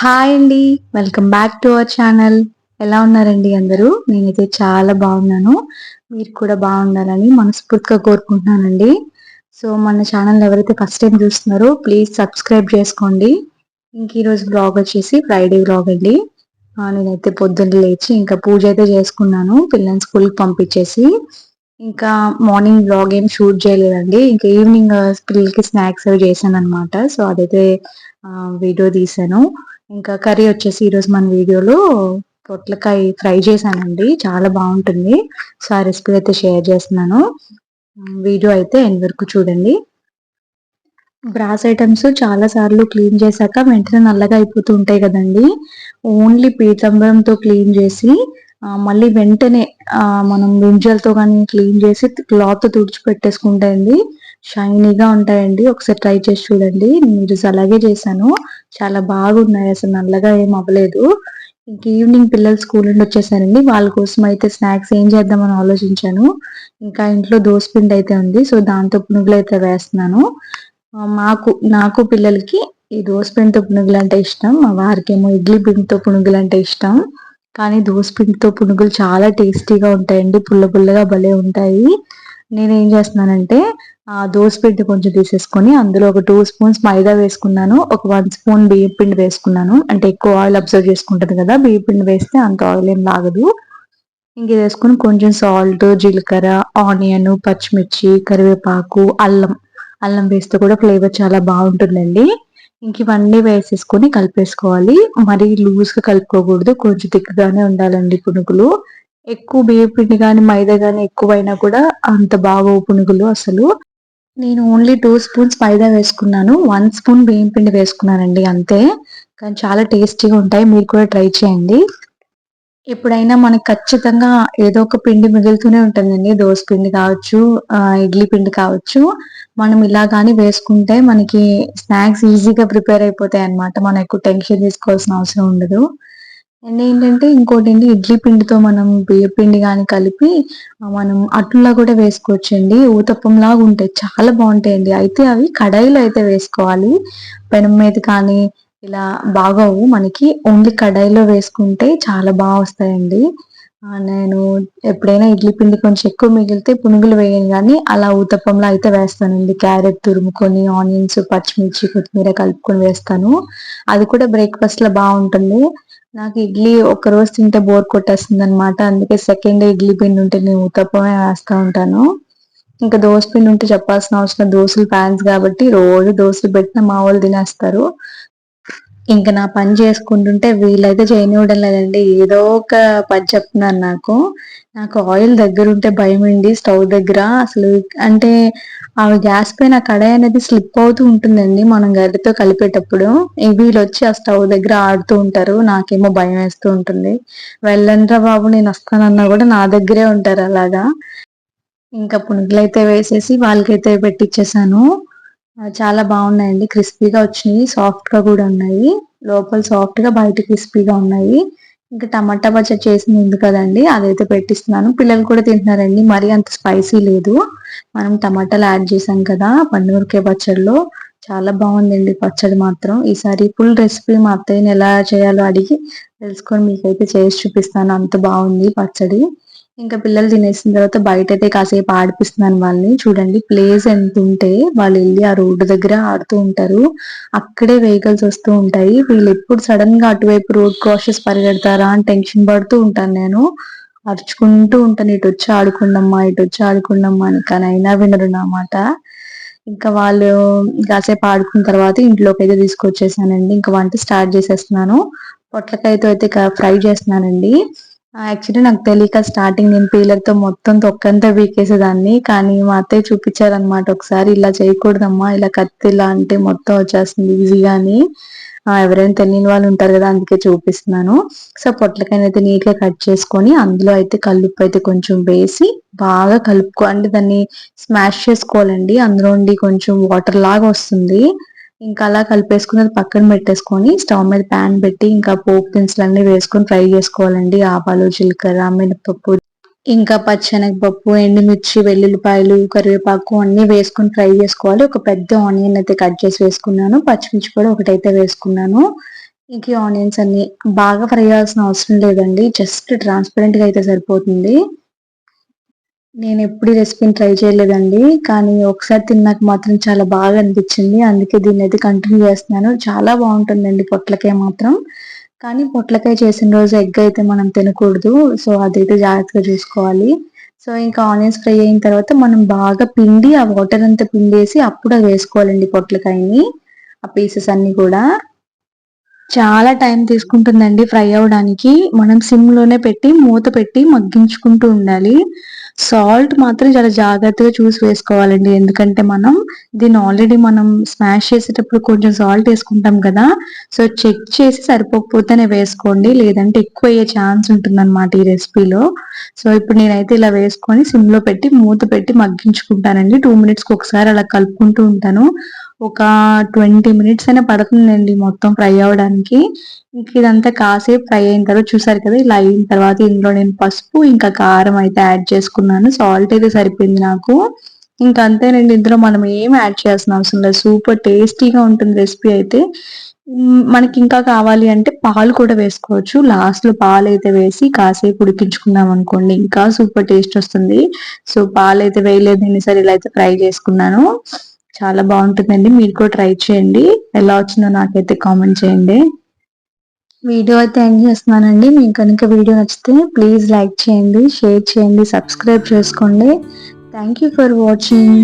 Hi అండి. Welcome back to our channel ఎలా ఉన్నారండి అందరూ? నేనైతే చాలా బాగున్నాను. మీరు కూడా బాగుండాలని మనస్ఫూర్తిగా కోరుకుంటున్నానండి. సో మన ఛానల్ ఎవరైతే ఫస్ట్ టైం చూస్తున్నారో ప్లీజ్ సబ్స్క్రైబ్ చేసుకోండి. ఇంక ఈరోజు బ్లాగ్ వచ్చేసి ఫ్రైడే బ్లాగ్ అండి. నేనైతే పొద్దున్న లేచి ఇంకా పూజ అయితే చేసుకున్నాను. పిల్లల్ని స్కూల్కి పంపించేసి. ఇంకా మార్నింగ్ బ్లాగ్ ఏం షూట్ చేయలేదండి. ఇంకా ఈవినింగ్ పిల్లలకి స్నాక్స్ అవి చేశాను అనమాట సో అదైతే వీడియో తీసాను ఇంకా కర్రీ వచ్చేసి ఈరోజు మన వీడియోలో పొట్లకాయ ఫ్రై చేశానండి. చాలా బాగుంటుంది. సో ఆ రెసిపీ అయితే షేర్ చేస్తున్నాను. వీడియో అయితే ఎన్ వరకు చూడండి. బ్రాస్ ఐటమ్స్ చాలా సార్లు క్లీన్ చేశాక వెంటనే నల్లగా అయిపోతూ ఉంటాయి కదండి. ఓన్లీ పీతంబరంతో క్లీన్ చేసి మళ్ళీ వెంటనే మనం వింజలతో కానీ క్లీన్ చేసి క్లాత్ తుడిచి పెట్టేసుకుంటాయండి షైనీగా ఉంటాయండి. ఒకసారి ట్రై చేసి చూడండి. నేను అలాగే చేశాను. చాలా బాగున్నాయి. అసలు నల్లగా ఏం అవ్వలేదు. ఇంక ఈవినింగ్ పిల్లలు స్కూల్ నుండి వచ్చేసారండి. వాళ్ళ కోసం అయితే స్నాక్స్ ఏం చేద్దామని ఆలోచించాను. ఇంకా ఇంట్లో పిండి అయితే ఉంది. సో దాంతో పునుగులు అయితే వేస్తున్నాను. మాకు నాకు పిల్లలకి ఈ పిండితో పునుగులు అంటే ఇష్టం. మా వారికేమో ఇడ్లీ పిండితో పునుగులు అంటే ఇష్టం. కానీ పిండితో పునుగులు చాలా టేస్టీగా ఉంటాయండి. పుల్ల పుల్లగా భలే ఉంటాయి. నేను ఏం చేస్తున్నానంటే ఆ పిండి కొంచెం తీసేసుకొని అందులో ఒక టూ స్పూన్స్ మైదా వేసుకున్నాను ఒక వన్ స్పూన్ బియ్యం పిండి వేసుకున్నాను. అంటే ఎక్కువ ఆయిల్ అబ్జర్వ్ చేసుకుంటుంది కదా బియ్యం పిండి వేస్తే అంత ఆయిల్ ఏం లాగదు. ఇంక వేసుకుని కొంచెం సాల్ట్ జీలకర్ర ఆనియన్ పచ్చిమిర్చి కరివేపాకు అల్లం. అల్లం వేస్తే కూడా ఫ్లేవర్ చాలా బాగుంటుందండి. ఇంక ఇవన్నీ వేసేసుకొని కలిపేసుకోవాలి. మరీ లూజ్గా కలుపుకోకూడదు కొంచెం తిక్కగానే ఉండాలండి పునుగులు. ఎక్కువ బియ్యం పిండి కానీ మైదా కానీ ఎక్కువైనా కూడా అంత బాగా పునుగులు అసలు. నేను ఓన్లీ టూ స్పూన్స్ మైదా వేసుకున్నాను. వన్ స్పూన్ బియ్యం పిండి వేసుకున్నానండి అంతే. కానీ చాలా టేస్టీగా ఉంటాయి మీరు కూడా ట్రై చేయండి. ఎప్పుడైనా మనకి ఖచ్చితంగా ఏదో ఒక పిండి మిగులుతూనే ఉంటుందండి. దోశ పిండి కావచ్చు ఇడ్లీ పిండి కావచ్చు. మనం ఇలా కానీ వేసుకుంటే మనకి స్నాక్స్ ఈజీగా ప్రిపేర్ అయిపోతాయి అనమాట మనం ఎక్కువ టెన్షన్ తీసుకోవాల్సిన అవసరం ఉండదు. అండ్ ఏంటంటే ఇంకోటి ఏంటి ఇడ్లీ పిండితో మనం బియ్య పిండి కానీ కలిపి మనం అట్లా కూడా వేసుకోవచ్చండి. ఊతప్పం లాగా ఉంటాయి. చాలా బాగుంటాయండి. అయితే అవి కడాయిలో అయితే వేసుకోవాలి. పెనం మీద కానీ ఇలా బాగోవు. మనకి ఓన్లీ కడాయిలో వేసుకుంటే చాలా బాగా వస్తాయండి. నేను ఎప్పుడైనా ఇడ్లీ పిండి కొంచెం ఎక్కువ మిగిలితే పునుగులు వేయను కానీ అలా ఊతప్పంలో అయితే వేస్తానండి. క్యారెట్ తురుముకొని ఆనియన్స్ పచ్చిమిర్చి కొత్తిమీర కలుపుకొని వేస్తాను. అది కూడా బ్రేక్ఫాస్ట్లో బాగుంటుంది. నాకు ఇడ్లీ ఒక రోజు తింటే బోర్ కొట్టేస్తుంది అనమాట అందుకే సెకండ్ ఇడ్లీ పిండి ఉంటే నేను ఉత్తప్పమే వేస్తా ఉంటాను. ఇంకా దోశ పిండి ఉంటే చెప్పాల్సిన అవసరం దోశలు ఫ్యాన్స్ కాబట్టి రోజు దోశలు పెట్టిన మా వాళ్ళు తినేస్తారు. ఇంకా నా పని చేసుకుంటుంటే వీళ్ళైతే చేయనివ్వడం లేదండి. ఏదో ఒక పని చెప్తున్నారు నాకు. నాకు ఆయిల్ దగ్గర ఉంటే భయం అండి స్టవ్ దగ్గర. అసలు అంటే ఆ గ్యాస్ పైన కడాయి అనేది స్లిప్ అవుతూ ఉంటుందండి మనం గరితో కలిపేటప్పుడు. వీళ్ళు వచ్చి ఆ స్టవ్ దగ్గర ఆడుతూ ఉంటారు. నాకేమో భయం వేస్తూ ఉంటుంది. వెళ్ళండ్రా బాబు నేను వస్తానన్నా కూడా నా దగ్గరే ఉంటారు అలాగా. ఇంకా పునుగులైతే వేసేసి వాళ్ళకైతే పెట్టించేసాను చాలా బాగున్నాయండి. క్రిస్పీగా వచ్చినాయి. సాఫ్ట్గా కూడా ఉన్నాయి. లోపల సాఫ్ట్గా బయట క్రిస్పీగా ఉన్నాయి. ఇంకా టమాటా పచ్చడి చేసింది ఉంది కదండి. అదైతే పెట్టిస్తున్నాను. పిల్లలు కూడా తింటున్నారండి. మరీ అంత స్పైసీ లేదు. మనం టమాటాలు యాడ్ చేసాం కదా పండుమిరకాయ పచ్చడిలో. చాలా బాగుందండి పచ్చడి మాత్రం. ఈసారి ఫుల్ రెసిపీ మా అత్తయ్యని ఎలా చేయాలో అడిగి తెలుసుకొని మీకైతే చేసి చూపిస్తాను. అంత బాగుంది పచ్చడి. ఇంకా పిల్లలు తినేసిన తర్వాత బయట అయితే కాసేపు ఆడిపిస్తున్నాను వాళ్ళని. చూడండి ప్లేస్ ఎంత ఉంటే వాళ్ళు వెళ్ళి ఆ రోడ్డు దగ్గర ఆడుతూ ఉంటారు. అక్కడే వెహికల్స్ వస్తూ ఉంటాయి. వీళ్ళు ఎప్పుడు సడన్గా అటువైపు రోడ్ క్రాసెస్ పరిగెడతారా అని టెన్షన్ పడుతూ ఉంటాను నేను. అరుచుకుంటూ ఉంటాను ఇటు వచ్చి ఆడుకుండమ్మా ఇటు వచ్చి ఆడుకుండమ్మా అని. కానీ అయినా వినరు అన్నమాట ఇంకా వాళ్ళు కాసేపు ఆడుకున్న తర్వాత ఇంట్లోకి అయితే తీసుకొచ్చేసానండి. ఇంకా వంట స్టార్ట్ చేసేస్తున్నాను. పొట్లకాయతో అయితే ఫ్రై చేస్తున్నానండి. యాక్చువల్లీ నాకు తెలియక స్టార్టింగ్ నేను పీలర్తో మొత్తం తొక్కంతా వీకేసేదాన్ని కానీ మా అత్తయ్య చూపించారనమాట ఒకసారి ఇలా చేయకూడదమ్మా ఇలా కత్తి ఇలా అంటే మొత్తం వచ్చేస్తుంది ఈజీగా అని. ఎవరైనా తెలియని వాళ్ళు ఉంటారు కదా అందుకే చూపిస్తున్నాను. సో పొట్లకాయని అయితే నీట్గా కట్ చేసుకొని అందులో అయితే కల్లుప్పు అయితే కొంచెం వేసి బాగా కలుపుకో అంటే దాన్ని స్మాష్ చేసుకోవాలండి. అందులో కొంచెం వాటర్ లాగా వస్తుంది. ఇంకా అలా కలిపేసుకుని అది పక్కన పెట్టేసుకొని స్టవ్ మీద ప్యాన్ పెట్టి ఇంకా పోపు దినుసులు అన్ని వేసుకొని ఫ్రై చేసుకోవాలండి. ఆవాలు జీలకర్ర మినపప్పు ఇంకా పచ్చనగపప్పు ఎండుమిర్చి వెల్లుల్లిపాయలు కరివేపాకు అన్ని వేసుకొని ఫ్రై చేసుకోవాలి. ఒక పెద్ద ఆనియన్ అయితే కట్ చేసి వేసుకున్నాను. పచ్చిమిర్చి కూడా ఒకటైతే వేసుకున్నాను. ఇంక ఆనియన్స్ అన్ని బాగా ఫ్రై చేయాల్సిన అవసరం లేదండి. జస్ట్ ట్రాన్స్పరెంట్గా అయితే సరిపోతుంది. నేను ఎప్పుడు రెసిపీని ట్రై చేయలేదండి. కానీ ఒకసారి తిన్నాక మాత్రం చాలా బాగా అనిపించింది. అందుకే దీన్ని అయితే కంటిన్యూ చేస్తున్నాను. చాలా బాగుంటుందండి పొట్లకాయ మాత్రం. కానీ పొట్లకాయ చేసిన రోజు ఎగ్ అయితే మనం తినకూడదు. సో అదైతే జాగ్రత్తగా చూసుకోవాలి. సో ఇంకా ఆనియన్స్ ఫ్రై అయిన తర్వాత మనం బాగా పిండి ఆ వాటర్ అంతా పిండేసి అప్పుడు అది వేసుకోవాలండి పొట్లకాయని. ఆ పీసెస్ అన్ని కూడా. చాలా టైం తీసుకుంటుందండి ఫ్రై అవ్వడానికి. మనం సిమ్లోనే పెట్టి మూత పెట్టి మగ్గించుకుంటూ ఉండాలి. సాల్ట్ మాత్రం చాలా జాగ్రత్తగా చూసి వేసుకోవాలండి. ఎందుకంటే మనం దీన్ని ఆల్రెడీ మనం స్మాష్ చేసేటప్పుడు కొంచెం సాల్ట్ వేసుకుంటాం కదా. సో చెక్ చేసి సరిపోకపోతేనే వేసుకోండి. లేదంటే ఎక్కువ అయ్యే ఛాన్స్ ఉంటుందన్నమాట ఈ రెసిపీలో. సో ఇప్పుడు నేనైతే ఇలా వేసుకొని సిమ్లో పెట్టి మూత పెట్టి మగ్గించుకుంటానండి. టూ మినిట్స్కి ఒకసారి అలా కలుపుకుంటూ ఉంటాను. ఒక ట్వంటీ మినిట్స్ అయినా పడుతుందండి మొత్తం ఫ్రై అవ్వడానికి. ఇంక ఇదంతా కాసేపు ఫ్రై అయిన తర్వాత చూసారు కదా ఇలా అయిన తర్వాత ఇందులో నేను పసుపు ఇంకా కారం అయితే యాడ్ చేసుకున్నాను. సాల్ట్ అయితే సరిపోయింది నాకు. ఇంకా అంతేనండి ఇందులో మనం ఏం యాడ్ చేయాల్సిన అవసరం లేదు. సూపర్ టేస్టీగా ఉంటుంది రెసిపీ అయితే. మనకి ఇంకా కావాలి అంటే పాలు కూడా వేసుకోవచ్చు. లాస్ట్లో పాలు అయితే వేసి కాసేపు ఉడికించుకున్నాం అనుకోండి ఇంకా సూపర్ టేస్ట్ వస్తుంది. సో పాలు అయితే వేయలేదు సరే ఇలా అయితే ఫ్రై చేసుకున్నాను. చాలా బాగుంటుందండి. మీరు కూడా ట్రై చేయండి. ఎలా వచ్చిందో నాకైతే కామెంట్ చేయండి. వీడియో అయితే ఎండ్ చేస్తున్నానండి. మీకు కనుక వీడియో నచ్చితే ప్లీజ్ లైక్ చేయండి షేర్ చేయండి సబ్స్క్రైబ్ చేసుకోండి. Thank you for watching.